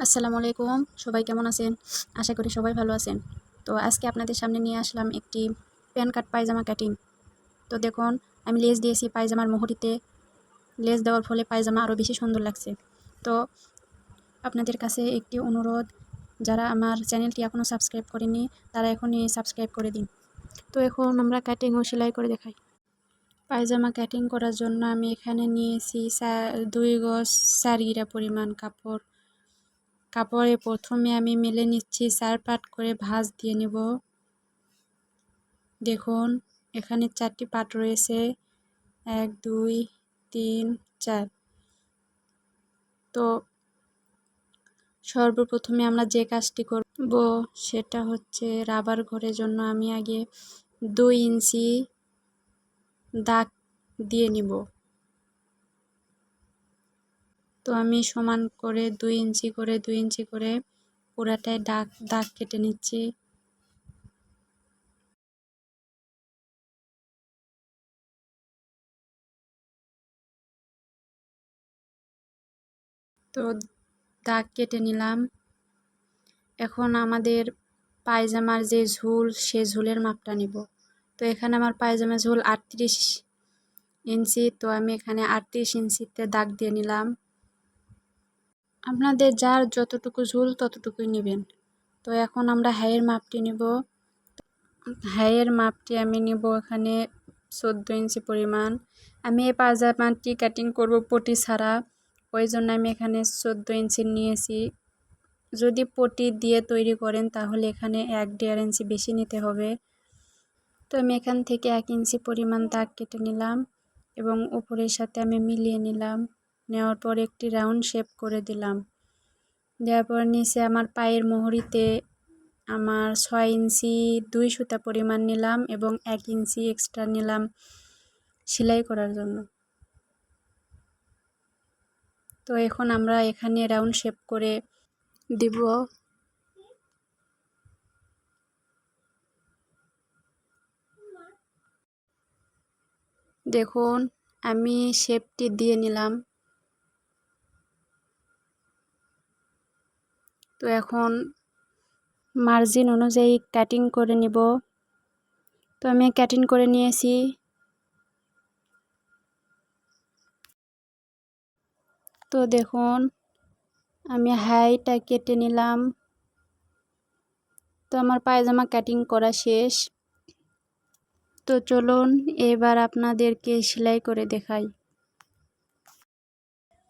আসসালামু আলাইকুম। সবাই কেমন আছেন? আশা করি সবাই ভালো আছেন। তো আজকে আপনাদের সামনে নিয়ে আসলাম একটি প্যান কাট পায়জামা কাটিং। তো দেখুন, আমি লেস দিয়েছি পায়জামার মোহরিতে। লেস দেওয়ার ফলে পায়জামা আরও বেশি সুন্দর লাগছে। তো আপনাদের কাছে একটি অনুরোধ, যারা আমার চ্যানেলটি এখনও সাবস্ক্রাইব করেনি তারা এখনই সাবস্ক্রাইব করে দিন। তো এখন আমরা কাটিং ও সেলাই করে দেখাই। পায়জামা কাটিং করার জন্য আমি এখানে নিয়েছি দুই গজ সারিরা পরিমাণ কাপড়। কাপড়ে প্রথমে আমি মেলে নিচ্ছি, চার পাট করে ভাঁজ দিয়ে নেব। দেখুন, এখানে চারটি পাট রয়েছে। এক, দুই, তিন, চার। তো সর্বপ্রথমে আমরা যে কাজটি করব সেটা হচ্ছে রাবার ঘরের জন্য আমি আগে দুই ইঞ্চি দাগ দিয়ে নিব। তো আমি সমান করে দুই ইঞ্চি করে, দুই ইঞ্চি করে পুরাটায় দাগ দাগ কেটে নিচ্ছি। তো দাগ কেটে নিলাম। এখন আমাদের পায়জামার যে ঝুল, সে ঝুলের মাপটা নিব। তো এখানে আমার পায়জামার ঝুল আটত্রিশ ইঞ্চি, তো আমি এখানে আটত্রিশ ইঞ্চিতে দাগ দিয়ে নিলাম। আপনাদের যার যতটুকু ঝুল ততটুকুই নেবেন। তো এখন আমরা হাইয়ের মাপটি নেব। হাইয়ের মাপটি আমি নেব এখানে চোদ্দ ইঞ্চি পরিমাণ। আমি এই পাজামাটি কাটিং করব পটি ছাড়া। ওই জন্য আমি এখানে চোদ্দ ইঞ্চি নিয়েছি। যদি পটি দিয়ে তৈরি করেন তাহলে এখানে এক দেড় ইঞ্চি বেশি নিতে হবে। তো আমি এখান থেকে এক ইঞ্চি পরিমাণ দাগ কেটে নিলাম এবং উপরের সাথে আমি মিলিয়ে নিলাম। নেওয়ার পর একটি রাউন্ড শেপ করে দিলাম। দেওয়ার পর নিচে আমার পায়ের মোহরিতে আমার ছয় ইঞ্চি দুই সুতা পরিমাণ নিলাম এবং এক ইঞ্চি এক্সট্রা নিলাম সেলাই করার জন্য। তো এখন আমরা এখানে রাউন্ড শেপ করে দিব। দেখুন, আমি শেপটি দিয়ে নিলাম। তো এখন মার্জিন অনুযায়ী কাটিং করে নিব। তো আমি কাটিং করে নিয়েছি। তো দেখুন, আমি হাইটা কেটে নিলাম। তো আমার পায়জামা কাটিং করা শেষ। তো চলুন, এবার আপনাদেরকে সেলাই করে দেখাই।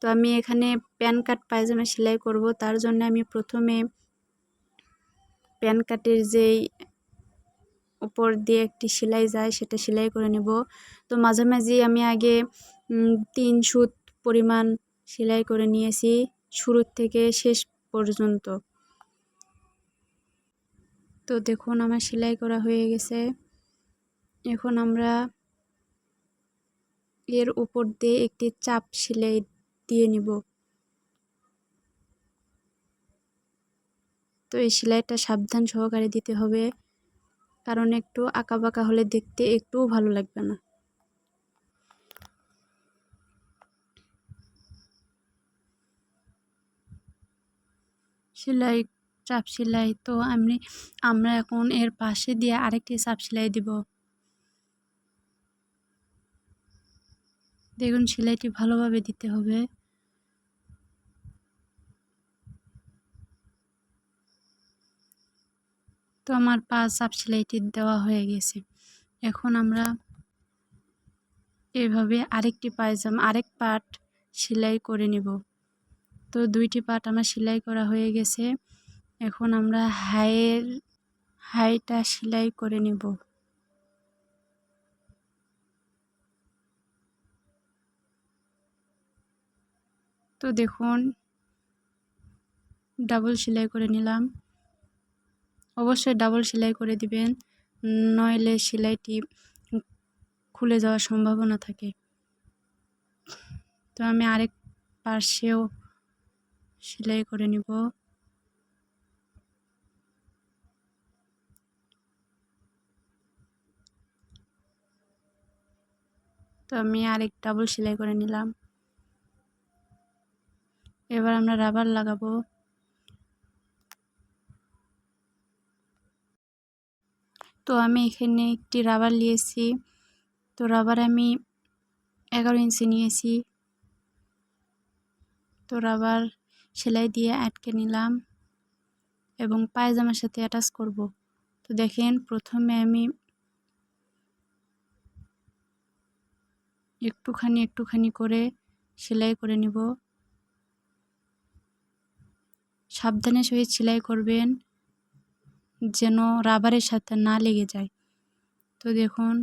তো আমি এখানে প্যান কাট পায়জামা সেলাই করব। তার জন্য আমি প্রথমে প্যান কাটের যেই উপর দিয়ে একটি সেলাই যায়, সেটা সেলাই করে নেব। তো মাঝামাঝি আমি আগে তিন সুত পরিমাণ সেলাই করে নিয়েছি, শুরুর থেকে শেষ পর্যন্ত। তো দেখুন, আমার সেলাই করা হয়ে গেছে। এখন আমরা এর উপর দিয়ে একটি চাপ সেলাই দিয়ে নিব। তো এই সেলাইটা সাবধান সহকারে দিতে হবে, কারণ একটু আঁকা বাঁকা হলে দেখতে একটুও ভালো লাগবে না। সেলাই, চাপ সেলাই তো আমি, আমরা এখন এর পাশে দিয়ে আরেকটি চাপ সেলাই দিব। দেখুন সেলাইটি ভালোভাবে দিতে হবে। তো আমার পা চাপ সেলাইটি দেওয়া হয়ে গেছে। এখন আমরা এভাবে আরেকটি পায়জামা, আরেক পার্ট সেলাই করে নেব। তো দুইটি পার্ট আমার সেলাই করা হয়ে গেছে। এখন আমরা হাইয়ের, হাইটা সেলাই করে নেব। তো দেখুন, ডাবল সেলাই করে নিলাম। অবশ্যই ডাবল সেলাই করে দিবেন, নইলে সেলাইটি খুলে যাওয়ার সম্ভাবনা থাকে। তো আমি আরেক পার্শ্বেও সেলাই করে নিব। তো আমি আরেক ডাবল সেলাই করে নিলাম। এবার আমরা রাবার লাগাবো। তো আমি এখানে একটি রাবার নিয়েছি। তো রাবার আমি এগারো ইঞ্চি নিয়েছি। তো রাবার সেলাই দিয়ে আটকে নিলাম এবং পায়জামার সাথে অ্যাটাচ করব। তো দেখেন, প্রথমে আমি একটুখানি একটুখানি করে সেলাই করে নিব। সাবধানে সহিত সেলাই করবেন। যেন রাবারের সাথে না লেগে যায়। তো দেখুন।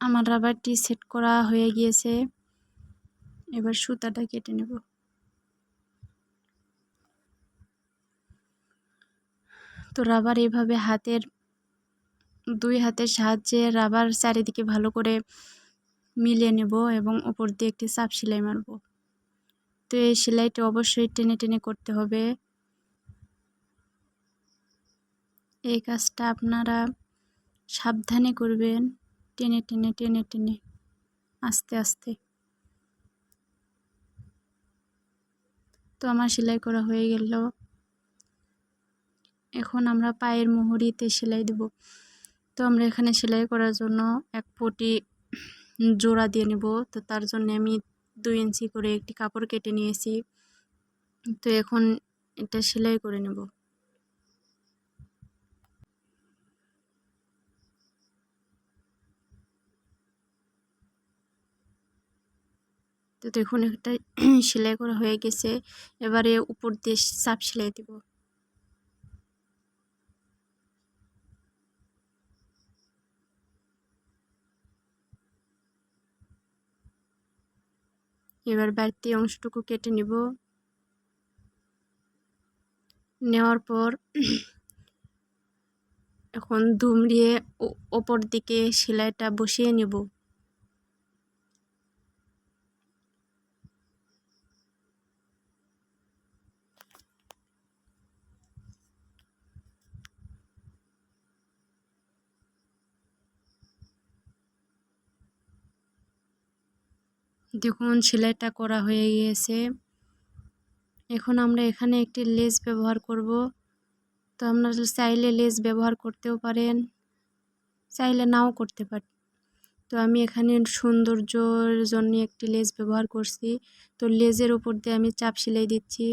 আমার রাবারটি সেট করা হয়ে গিয়েছে। এবার সুতাটা কেটে নেব। তো রাবার এভাবে হাতের, দুই হাতের সাহায্যে রাবার চারিদিকে ভালো করে মিলিয়ে নেব এবং উপর দিয়ে একটি চাপ সেলাই মারব। তো এই সেলাইটি অবশ্যই টেনে টেনে করতে হবে। এই কাজটা আপনারা সাবধানে করবেন, টেনে টেনে টেনে টেনে, আস্তে আস্তে। তো আমার সেলাই করা হয়ে গেল। এখন আমরা পায়ের মুহুরিতে সেলাই দেব। তো আমরা এখানে সেলাই করার জন্য এক পটি জোড়া দিয়ে নেব। তো তার জন্য আমি দুই ইঞ্চি করে একটি কাপড় কেটে নিয়েছি। তো এখন এটা সেলাই করে নেব। তো দেখুন একটা সেলাই করা হয়ে গেছে। এবারে উপর দিয়ে চাপ সেলাই দেব। এবার বাড়তি অংশটুকু কেটে নিব। নেওয়ার পর এখন দুমড়িয়ে ওপর দিকে সেলাইটা বসিয়ে নেব। দেখুন সেলাইটা করা হয়ে গিয়েছে। এখন আমরা এখানে একটি লেস ব্যবহার করব। তো আপনারা চাইলে লেস ব্যবহার করতেও পারেন, চাইলে নাও করতে পারেন তো আমি এখানে সৌন্দর্যর জন্য একটি লেস ব্যবহার করছি। তো লেজের ওপর দিয়ে আমি চাপ সেলাই দিচ্ছি।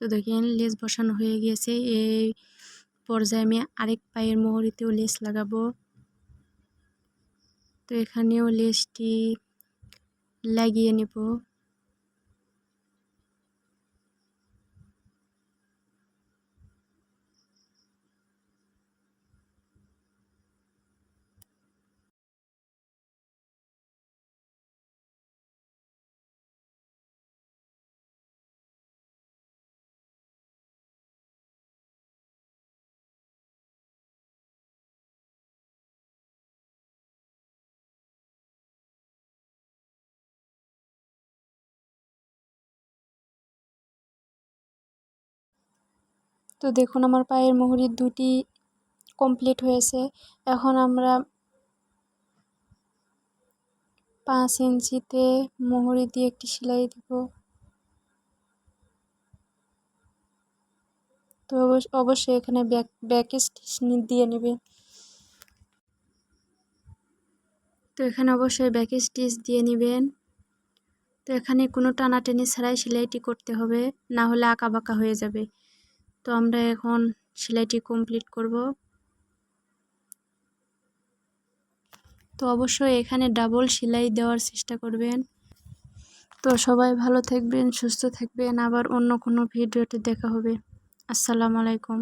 তো দেখেন লেস বসানো হয়ে গিয়েছে। এই পর্যায়ে আমি আরেক পায়ের মোহরিতেও লেস লাগাবো। তো এখানেও লেসটি লাগিয়ে নেব। তো দেখুন আমার পায়ের মুহুরির দুটি কমপ্লিট হয়েছে। এখন আমরা পাঁচ ইঞ্চিতে মুহুরি দিয়ে একটি সেলাই দেব। তো অবশ্যই এখানে ব্যাক ব্যাক দিয়ে নেবে। তো এখানে অবশ্যই ব্যাক স্টিচ দিয়ে নেবেন। তো এখানে কোনো টানাটানি ছাড়াই সেলাইটি করতে হবে, না হলে আঁকা বাঁকা হয়ে যাবে। তো আমরা এখন সেলাইটি কমপ্লিট করব। তো অবশ্যই এখানে ডাবল সেলাই দেওয়ার চেষ্টা করবেন। তো সবাই ভালো থাকবেন, সুস্থ থাকবেন। আবার অন্য কোনো ভিডিওতে দেখা হবে। আসসালামু আলাইকুম।